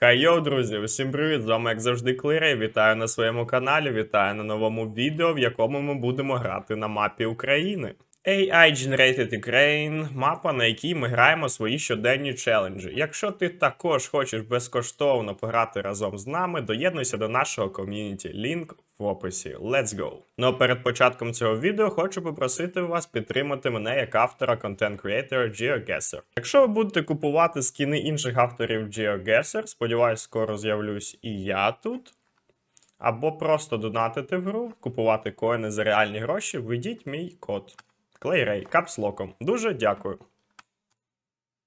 Хайо, друзі, усім привіт! З вами, як завжди, Клирей. Вітаю на своєму каналі, вітаю на новому відео, в якому ми будемо грати на мапі України. AI Generated Ukraine – мапа, на якій ми граємо свої щоденні челенджі. Якщо ти також хочеш безкоштовно пограти разом з нами, доєднуйся до нашого ком'юніті. Лінк в описі. Let's go! Ну а перед початком цього відео хочу попросити вас підтримати мене як автора контент-креатора GeoGuessr. Якщо ви будете купувати скіни інших авторів GeoGuessr, сподіваюсь, скоро з'явлюсь і я тут. Або просто донатити в гру, купувати коїни за реальні гроші, введіть мій код. Клейрей, капслоком. Дуже дякую.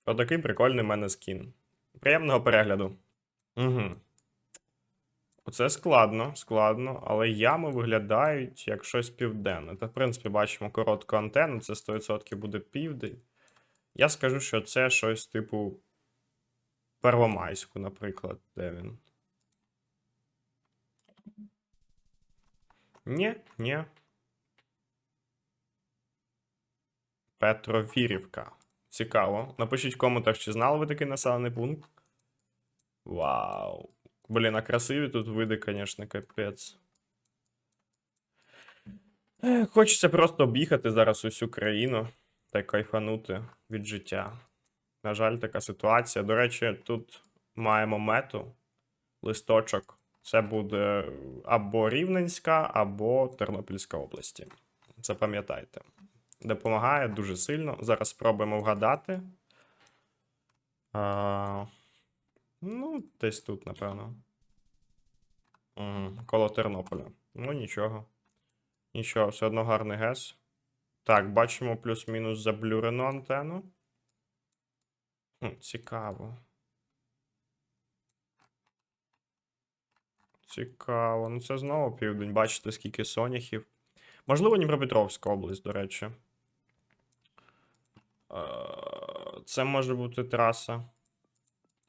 Отакий прикольний в мене скін. Приємного перегляду. Угу. Оце складно, складно, але ями виглядають як щось південне. Та, в принципі, бачимо коротку антенну, це 100% буде південь. Я скажу, що це щось типу Первомайську, наприклад, де він. Ні, ні. Петровірівка. Цікаво. Напишіть в коментах, чи знали ви такий населений пункт. Вау. Блін, а красиві тут види, звісно, капець. Хочеться просто об'їхати зараз усю країну та кайфанути від життя. На жаль, така ситуація. До речі, тут маємо мету, листочок. Це буде або Рівненська, або Тернопільська області. Запам'ятайте. Допомагає дуже сильно. Зараз спробуємо вгадати. А, ну, десь тут, напевно. Угу, коло Тернополя. Ну, нічого. Нічого, все одно гарний гес. Так, бачимо плюс-мінус заблюрену антенну. Хм, цікаво. Цікаво. Ну, це знову південь. Бачите, скільки соняхів. Можливо, Дніпропетровська область, до речі. Е, Це може бути траса.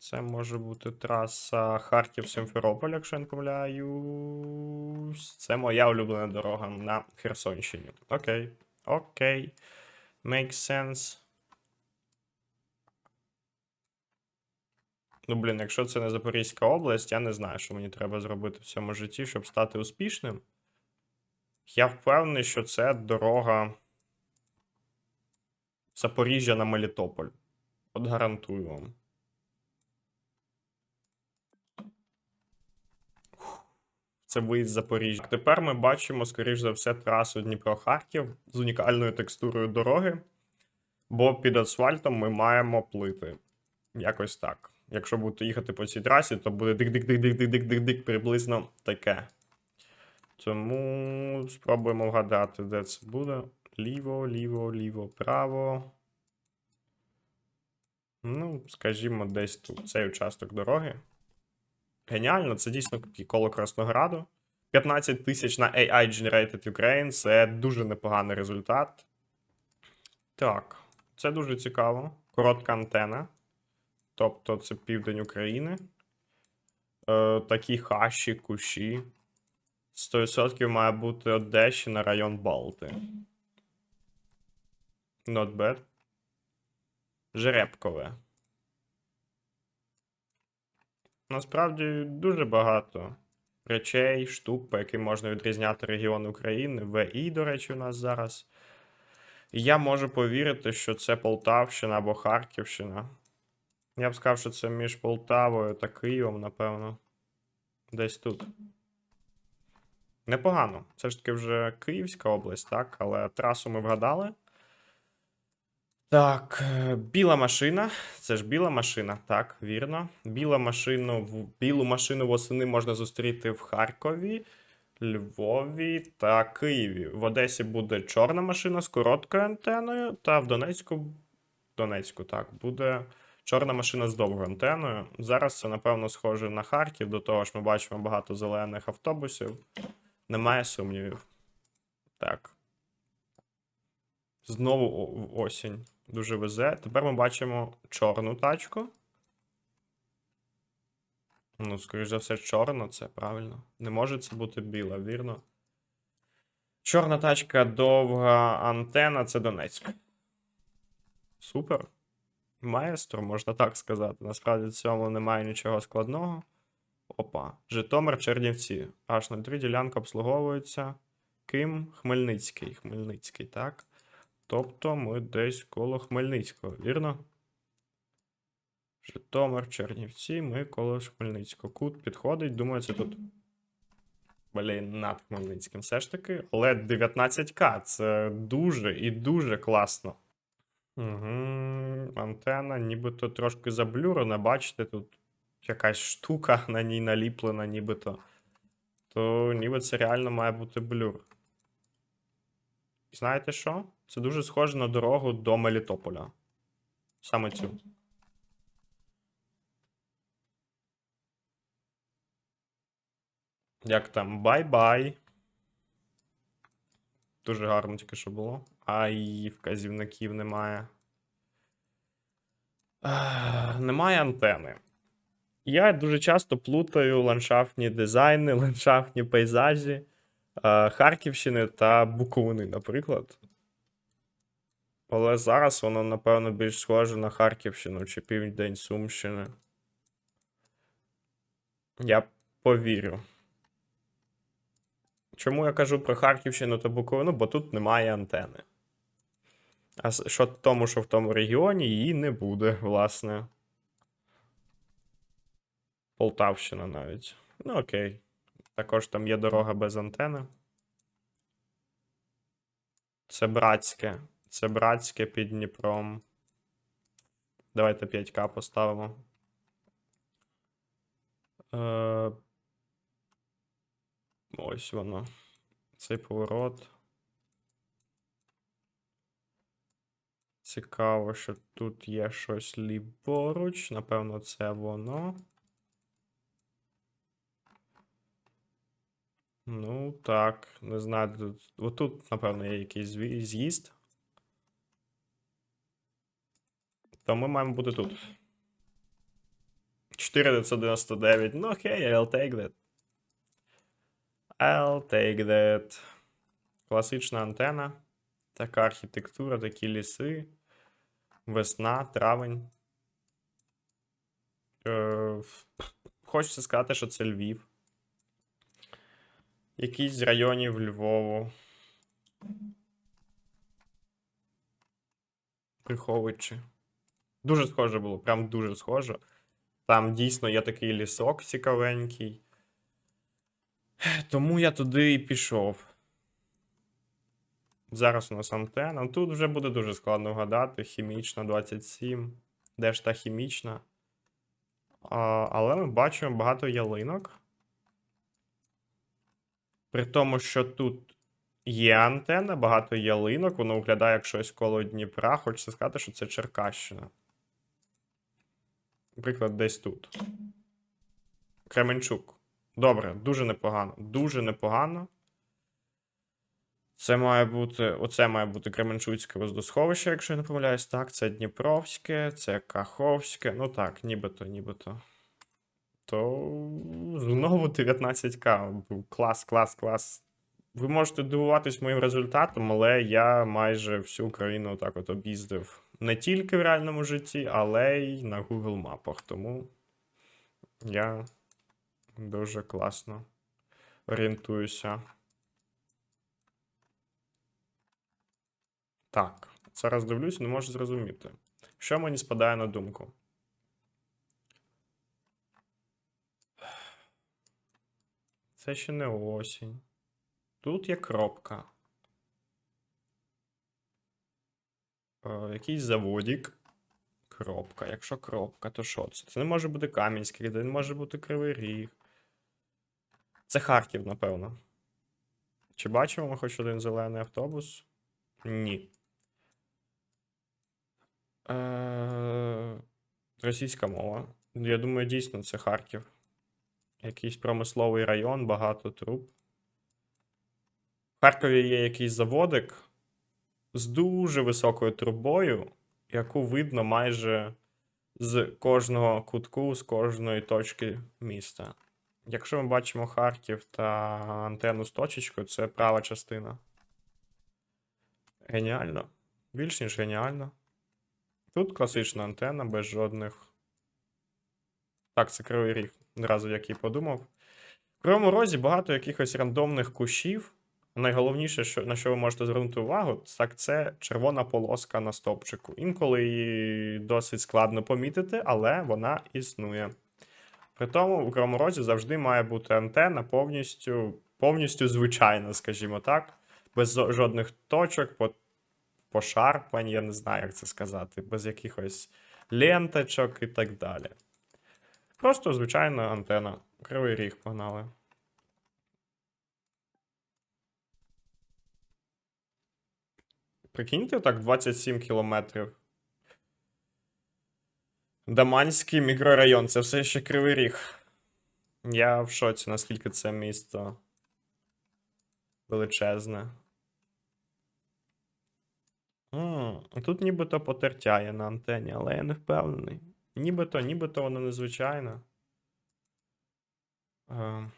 Це може бути траса Харків-Симферополь, якщо я не помиляюсь. Це моя улюблена дорога на Херсонщині. Окей. Окей. Makes sense. Ну, блін, якщо це не Запорізька область, я не знаю, що мені треба зробити в цьому житті, щоб стати успішним. Я впевнений, що це дорога Запоріжжя на Мелітополь. От гарантую вам. Це виїзд з Запоріжжя. Тепер ми бачимо, скоріш за все, трасу Дніпро-Харків з унікальною текстурою дороги, бо під асфальтом ми маємо плити. Якось так. Якщо будете їхати по цій трасі, то буде дик-дик-дик-дик-дик-дик-дик приблизно таке. Тому спробуємо вгадати, де це буде. Ліво, ліво, ліво, право. Ну, скажімо, десь тут цей участок дороги. Геніально, це дійсно коло Краснограду. 15 тисяч на AI Generated Ukraine це дуже непоганий результат. Так, це дуже цікаво. Коротка антена. Тобто це південь України. Е, такі хащі, кущі. 100% має бути Одещина, район Балти. Not bad. Жеребкове. Насправді дуже багато речей, штук, по яким можна відрізняти регіони України. ВІ, до речі, у нас зараз. І я можу повірити, що це Полтавщина або Харківщина. Я б сказав, що це між Полтавою та Києвом, напевно. Десь тут. Непогано. Це ж таки вже Київська область, так? Але трасу ми вгадали. Так, е, біла машина. Це ж біла машина, так, вірно. Біла машину, білу машину восени можна зустріти в Харкові, Львові та Києві. В Одесі буде чорна машина з короткою антеною, та в Донецьку. Донецьку, так, буде чорна машина з довгою антеною. Зараз це, напевно, схоже на Харків. До того ж, ми бачимо багато зелених автобусів. Немає сумнівів. Так. Знову осінь. Дуже везе. Тепер ми бачимо чорну тачку. Ну, скоріш за все, чорно, це правильно. Не може це бути біла, вірно. Чорна тачка, довга антена це Донецьк. Супер. Маестро, можна так сказати. Насправді в цьому немає нічого складного. Опа. Житомир Чернівці. H03 ділянка обслуговується. Ким? Хмельницький. Хмельницький, так. Тобто ми десь коло Хмельницького, вірно? Житомир, Чернівці, ми коло Хмельницького. Кут підходить, думаю, це тут. Блін, над Хмельницьким все ж таки. Але 19К це дуже і дуже класно. Угу. Антена нібито трошки заблюрена, бачите, тут якась штука на ній наліплена, нібито. То ніби це реально має бути блюр. Знаєте що? Це дуже схоже на дорогу до Мелітополя. Саме цю. Як там? Бай-бай. Дуже гарно тільки що було. Ай, вказівників немає. Ех, Немає антени. Я дуже часто плутаю ландшафтні дизайни, ландшафтні пейзажі Харківщини та Буковини, наприклад. Але зараз воно, напевно, більш схоже на Харківщину чи Південь Сумщини. Я повірю. Чому я кажу про Харківщину та Буковину? Бо тут немає антени. А що тому, що в тому регіоні її не буде, власне. Полтавщина навіть. Ну, окей. Також там є дорога без антени. Це братське. Це братське під Дніпром. Давайте 5К поставимо. Е... Ось воно. Цей поворот. Цікаво, що тут є щось ліворуч. Напевно, це воно. Ну, так, не знаю. Тут, отут, напевно, є якийсь з'їзд. То ми маємо бути тут. 4999. Ну, окей, I'll take that. I'll take that. Класична антена. Така архітектура, такі ліси. Весна, травень. Е, хочеться сказати, що це Львів. Якийсь з районів Львову. Приховуючи. Дуже схоже було, прям дуже схоже. Там дійсно є такий лісок цікавенький. Тому я туди і пішов. Зараз у нас антенна. Тут вже буде дуже складно вгадати. Хімічна 27. Де ж та хімічна? А, але ми бачимо багато ялинок. При тому, що тут є антенна, багато ялинок, воно виглядає як щось коло Дніпра. Хочеться сказати, що це Черкащина. Наприклад, десь тут. Кременчук. Добре, дуже непогано. Дуже непогано. Це має бути. Оце має бути Кременчуцьке воздосховище, якщо я не помиляюсь. Так, це Дніпровське, це Каховське. Ну так, нібито, нібито. То знову 19к. Клас, клас, клас. Ви можете дивуватись моїм результатом, але я майже всю Україну так от об'їздив не тільки в реальному житті, але й на Google мапах. Тому я дуже класно орієнтуюся. Так, зараз дивлюсь, не можу зрозуміти. Що мені спадає на думку? Це ще не осінь. Тут є кропка. Е, якийсь заводік. Кропка. Якщо кропка, то що це? Це не може бути Кам'янський, це не може бути Кривий Ріг. Це Харків, напевно. Чи бачимо ми хоч один зелений автобус? Ні. Е, російська мова. Я думаю, дійсно, це Харків. Якийсь промисловий район, багато труб. В Харкові є якийсь заводик з дуже високою трубою, яку видно майже з кожного кутку, з кожної точки міста. Якщо ми бачимо Харків та антенну з точечкою, це права частина. Геніально. Більш ніж геніально. Тут класична антенна, без жодних. Так, це кривий ріг. Одразу як і подумав. В Кривому розі багато якихось рандомних кущів. Найголовніше, що, на що ви можете звернути увагу, так це червона полоска на стовпчику. Інколи її досить складно помітити, але вона існує. При тому у Кривому розі завжди має бути антенна повністю, повністю звичайна, скажімо так, без жодних точок, пошарпань, я не знаю, як це сказати, без якихось ленточок і так далі. Просто звичайна антенна. Кривий ріг погнали. Прикиньте, так 27 кілометрів. Даманський мікрорайон, це все ще кривий ріг. Я в шоці, наскільки це місто величезне. М, Тут нібито потертяє на антені, але я не впевнений. Нібито, нібито воно незвичайне. Е,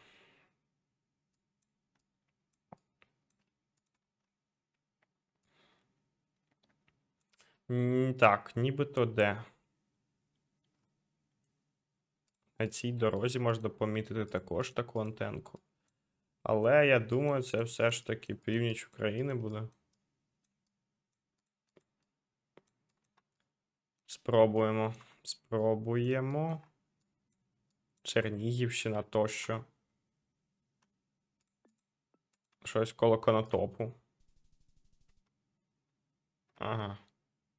Так, нібито де. На цій дорозі можна помітити також таку антенку. Але я думаю, це все ж таки північ України буде. Спробуємо. Спробуємо. Чернігівщина тощо. Щось коло конотопу. Ага.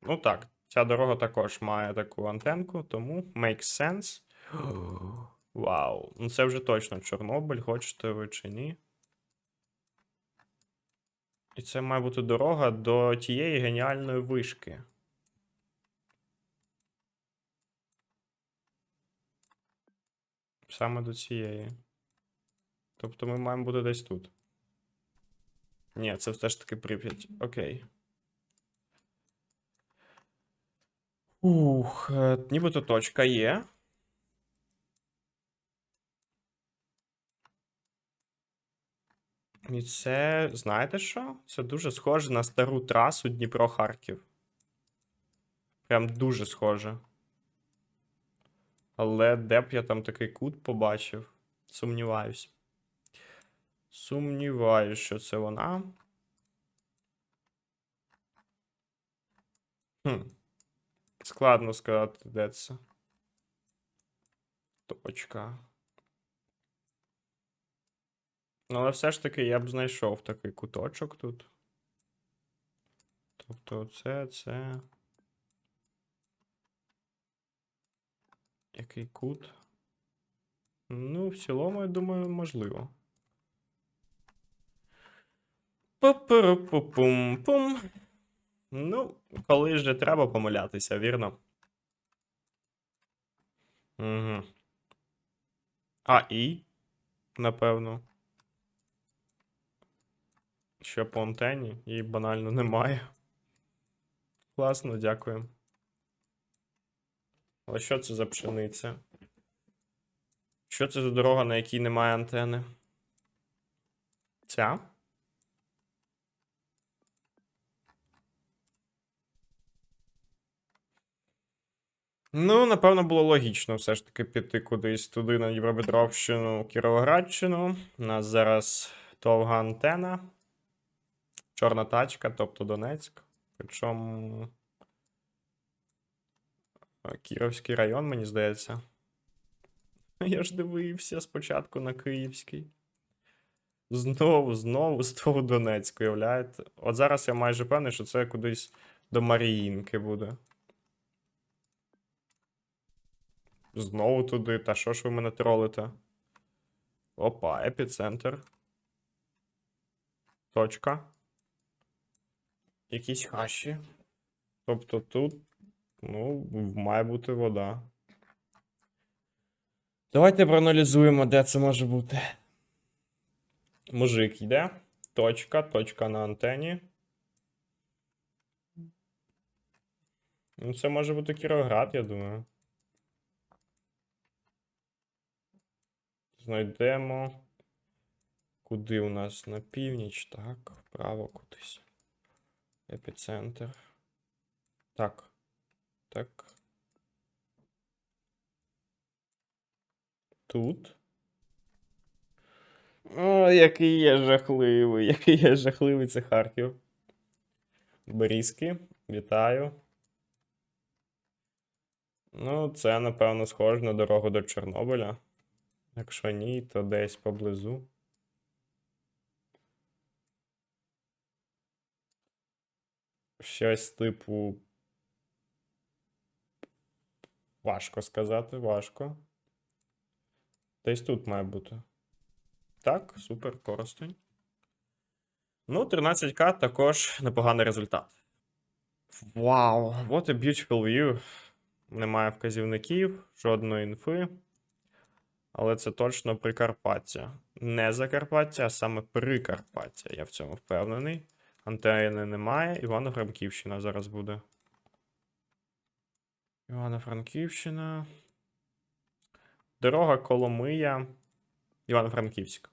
Ну так, ця дорога також має таку антенку, тому makes sense. Вау. Ну це вже точно Чорнобиль, хочете ви чи ні. І це має бути дорога до тієї геніальної вишки. Саме до цієї. Тобто ми маємо бути десь тут. Ні, це все ж таки Прип'ять. Окей. Ух, е, нібито точка є. І це, знаєте що? Це дуже схоже на стару трасу Дніпро-Харків. Прям дуже схоже. Але де б я там такий кут побачив? Сумніваюсь. Сумніваюсь, що це вона. Хм. Складно сказати, де це. Точка. Але все ж таки я б знайшов такий куточок тут. Тобто, це, це. Який кут? Ну, в цілому, я думаю, можливо. Пу-пу-пу-пум-пум. Ну, коли ж треба помилятися, вірно? Угу. А, і? Напевно. Ще по антені, її банально немає. Класно, дякую. Але що це за пшениця? Що це за дорога, на якій немає антени? Ця? Ну, напевно, було логічно все ж таки піти кудись туди на Дніпропетровщину, Кіровоградщину. У нас зараз довга антена. Чорна тачка, тобто Донецьк. Причому. Кіровський район, мені здається. Я ж дивився спочатку на Київський. Знову, знову, знову Донецьк, уявляєте? От зараз я майже певний, що це кудись до Маріїнки буде. Знову туди. Та що ж ви мене тролите? Опа, епіцентр. Точка. Якісь хащі. Тобто тут, ну, має бути вода. Давайте проаналізуємо, де це може бути. Мужик йде. Точка, точка на антені. Ну, це може бути Кіровоград, я думаю. Знайдемо. Куди у нас на північ? Так, вправо кудись. Епіцентр. Так. Так. Тут. О, який я жахливий, який я жахливий, це Харків. Берізки, вітаю. Ну, це, напевно, схоже на дорогу до Чорнобиля. Якщо ні, то десь поблизу. Щось типу. Важко сказати, важко. Десь тут має бути. Так, супер, коростень. Ну, 13к також непоганий результат. Вау, what a beautiful view. Немає вказівників, жодної інфи. Але це точно Прикарпаття. Не Закарпаття, а саме Прикарпаття. Я в цьому впевнений. Антени немає. Івано-Франківщина зараз буде. Івано-Франківщина. Дорога Коломия. Івано-Франківськ.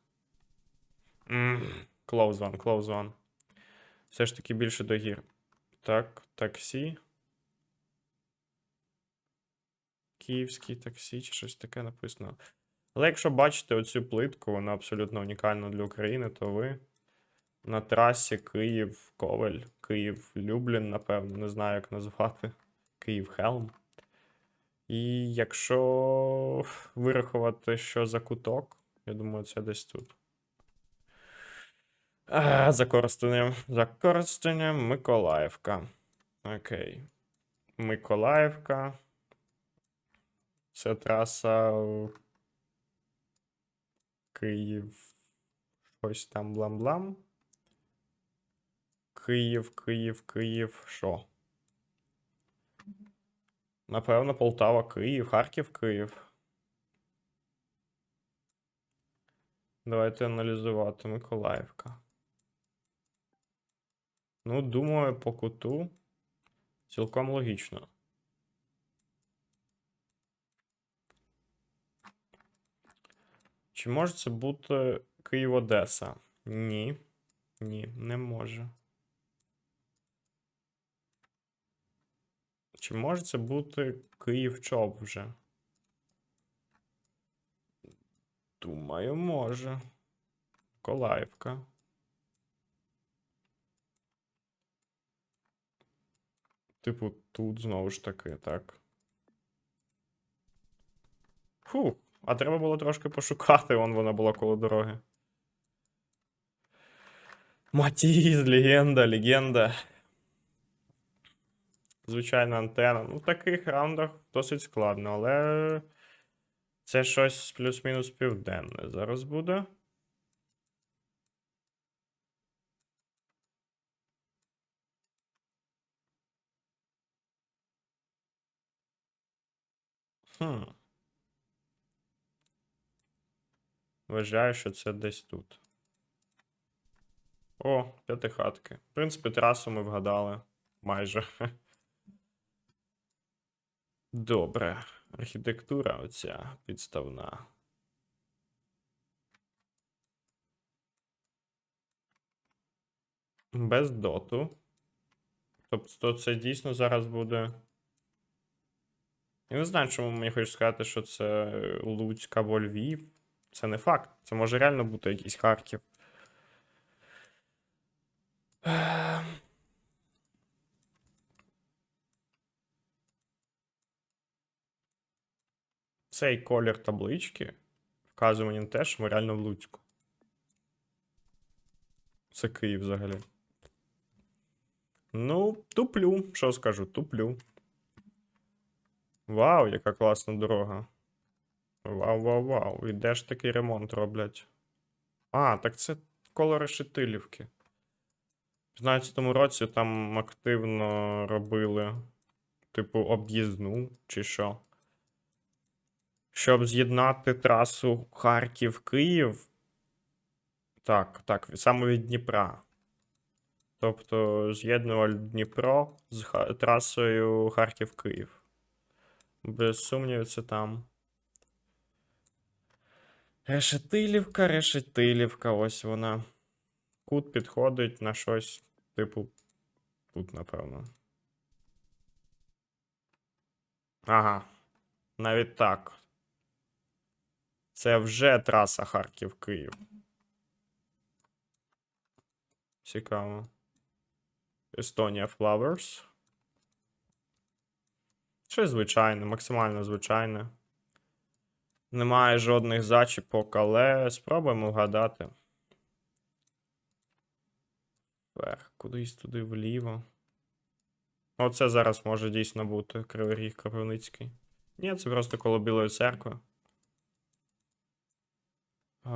Close one, close one. Все ж таки більше до гір. Так, таксі. Київський таксі чи щось таке написано. Але якщо бачите оцю плитку, вона абсолютно унікальна для України, то ви на трасі Київ-Ковель, Київ-Люблін, напевно, не знаю, як назвати. Київ-Хелм. І якщо вирахувати, що за куток, я думаю, це десь тут. А, за Коростенем. За Коростенем Миколаївка. Окей. Миколаївка. Це траса Київ. Щось там блам-блам. Київ, Київ, Київ. Що? Напевно, Полтава, Київ, Харків, Київ. Давайте аналізувати Миколаївка. Ну, думаю, по куту цілком логічно. Чи може це бути Київ-Одеса? Ні. Ні, не може. Чи може це бути Київ-Чоп вже? Думаю, може. Колаївка. Типу, тут знову ж таки, так. Фу, а треба було трошки пошукати, вон вона була коло дороги. Матіз, легенда, легенда. Звичайна антена. Ну, в таких раундах досить складно, але це щось плюс-мінус південне зараз буде. Хм. Вважаю, що це десь тут. О, п'ятихатки. В принципі, трасу ми вгадали майже. Добре. Архітектура оця підставна. Без доту. Тобто це дійсно зараз буде. Я не знаю, чому мені хочеш сказати, що це Луцьк або Львів. Це не факт. Це може реально бути якийсь Харків. Цей колір таблички вказує мені на те, що ми реально в Луцьку. Це Київ взагалі. Ну, туплю, що скажу, туплю. Вау, яка класна дорога. Вау, вау, вау. І де ж такий ремонт роблять? А, так це коло Решетилівки. В 15-му році там активно робили, типу, об'їзну, чи що. Щоб з'єднати трасу Харків-Київ. Так, так, саме від Дніпра. Тобто з'єднували Дніпро з трасою Харків-Київ. Без сумнівів, це там. Решетилівка, Решетилівка, ось вона. Кут підходить на щось, типу, тут, напевно. Ага. Навіть так. Це вже траса Харків-Київ. Цікаво. Естонія Flowers. Щось звичайне, максимально звичайне. Немає жодних зачіпок, але спробуємо вгадати. Вверх, кудись туди вліво. Оце зараз може дійсно бути Кривий Ріг Кропивницький. Ні, це просто коло Білої церкви. Е,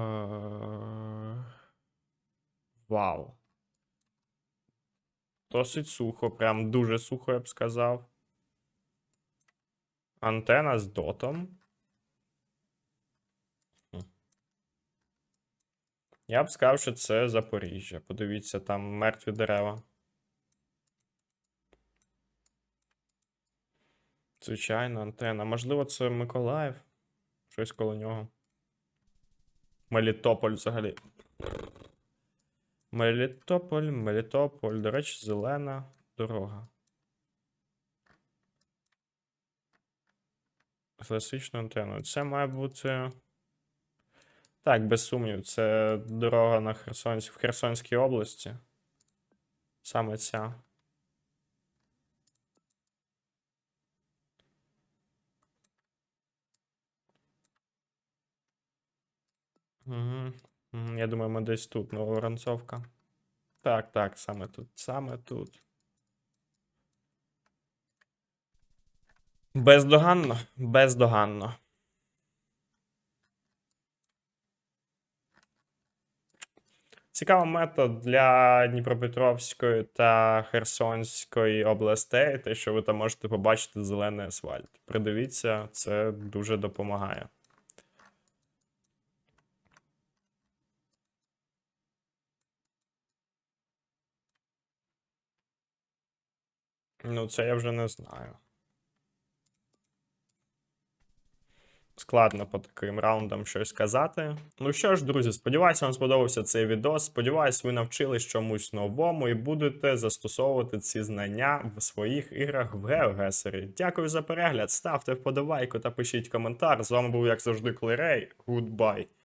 Вау. Досить сухо, прям дуже сухо, я б сказав. Антена з дотом. Я б сказав, що це Запоріжжя. Подивіться, там мертві дерева. Звичайно, антена. Можливо, це Миколаїв. Щось коло нього. Мелітополь взагалі. Мелітополь, Мелітополь. До речі, зелена дорога. Класичну антенну. Це має бути. Так, без сумнів, це дорога на Херсонсь... в Херсонській області. Саме ця. Угу. Я думаю, ми десь тут Нововоронцовка. Так, так, саме тут. Саме тут. Бездоганно, бездоганно. Цікавий метод для Дніпропетровської та Херсонської областей, те, що ви там можете побачити зелений асфальт. Придивіться, це дуже допомагає. Ну, це я вже не знаю. Складно по таким раундам щось сказати. Ну що ж, друзі, сподіваюся, вам сподобався цей відос. Сподіваюсь, ви навчились чомусь новому і будете застосовувати ці знання в своїх іграх в GeoGuessr. Дякую за перегляд, ставте вподобайку та пишіть коментар. З вами був, як завжди, Клерей. Goodbye.